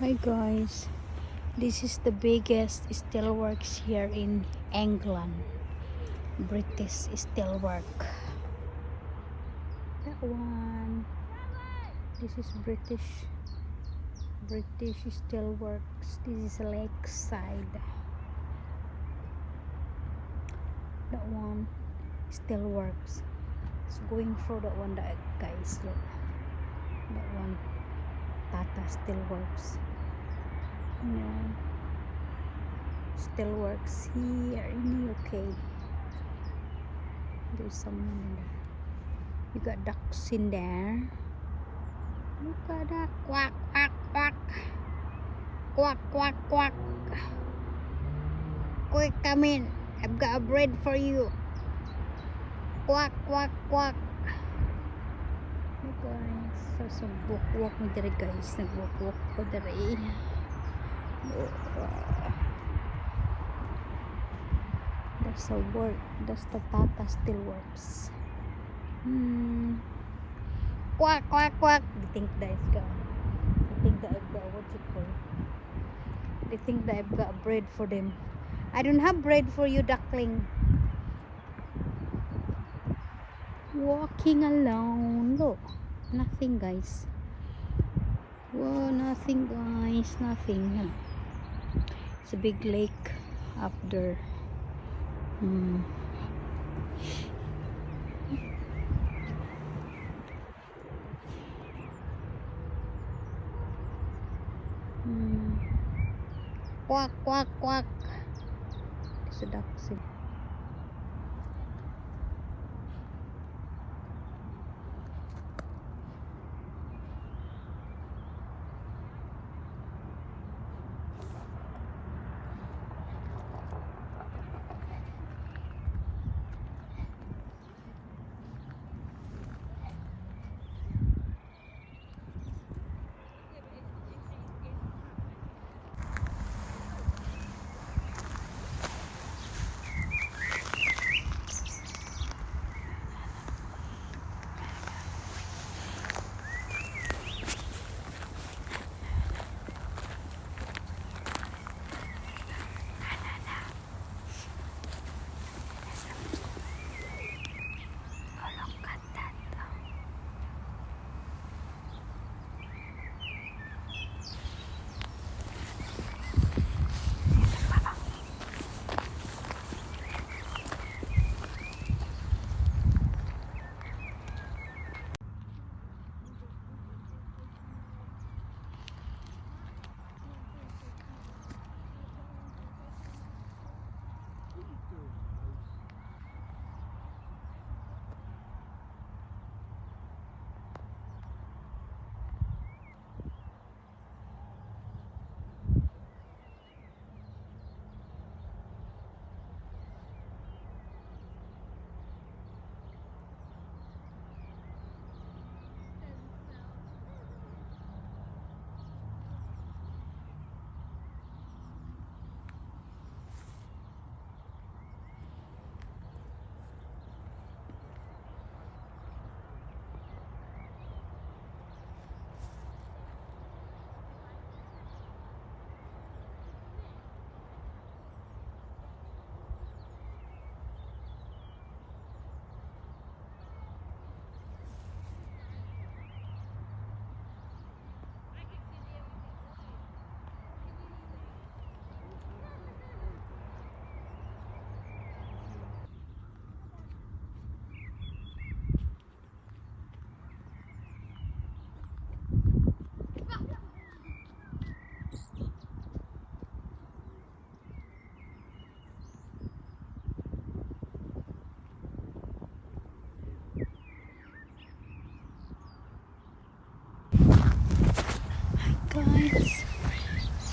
Hi guys, this is the biggest steelworks here in England. British steelwork. That one. This is British. British steelworks. This is lakeside. That one. Steelworks. It's going for that one. That guys look. That one. Tata Steelworks. No. Steelworks here in UK. There's someone in there. You got ducks in there. Look at that. Quack, quack, quack. Quack, quack, quack. Quick, come in. I've got a bread for you. Quack, quack, quack. Hey guys, so so walk-walk mo diri guys. Nag-walk-walk ko diri. That's the work. That's the Tata Steelworks. Hmm. Quack, quack, quack. They think that I've got, they think that I've got, what's it called? They think that I've got bread for them. I don't have bread for you, duckling. Walking alone. Look. Nothing, guys. Whoa, nothing, guys. Nothing. It's a big lake up there. Hmm. Quack, quack, quack. There's a duck.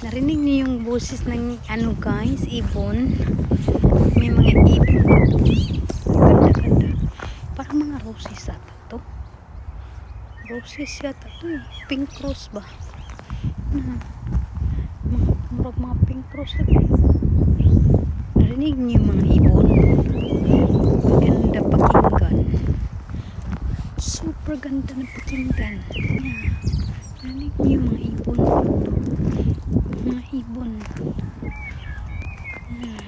Narinig niyo yung boses ng ano guys, ibon. May mga ibon. Ganda, ganda. Parang mga roses ata to. Roses yata to eh. Pink rose ba? Hmm. Mga, mga, pink rose ata. Narinig niyo yung mga ibon. Ganda pakinggan. Super ganda na pakinggan. Yeah. Narinig niyo yung mga ibon. Mga ibon. Hmm.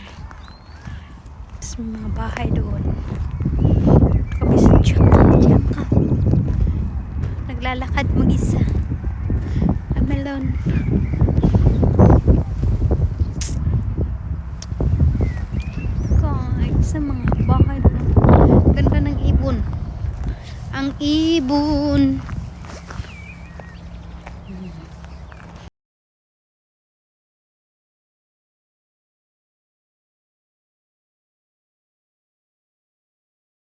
Tapos may mga bahay doon. Kami sa Tsaka. Naglalakad mag-isa. Amelon. Guys, sa mga bahay doon. Ganda ng ibon. Ang ibon.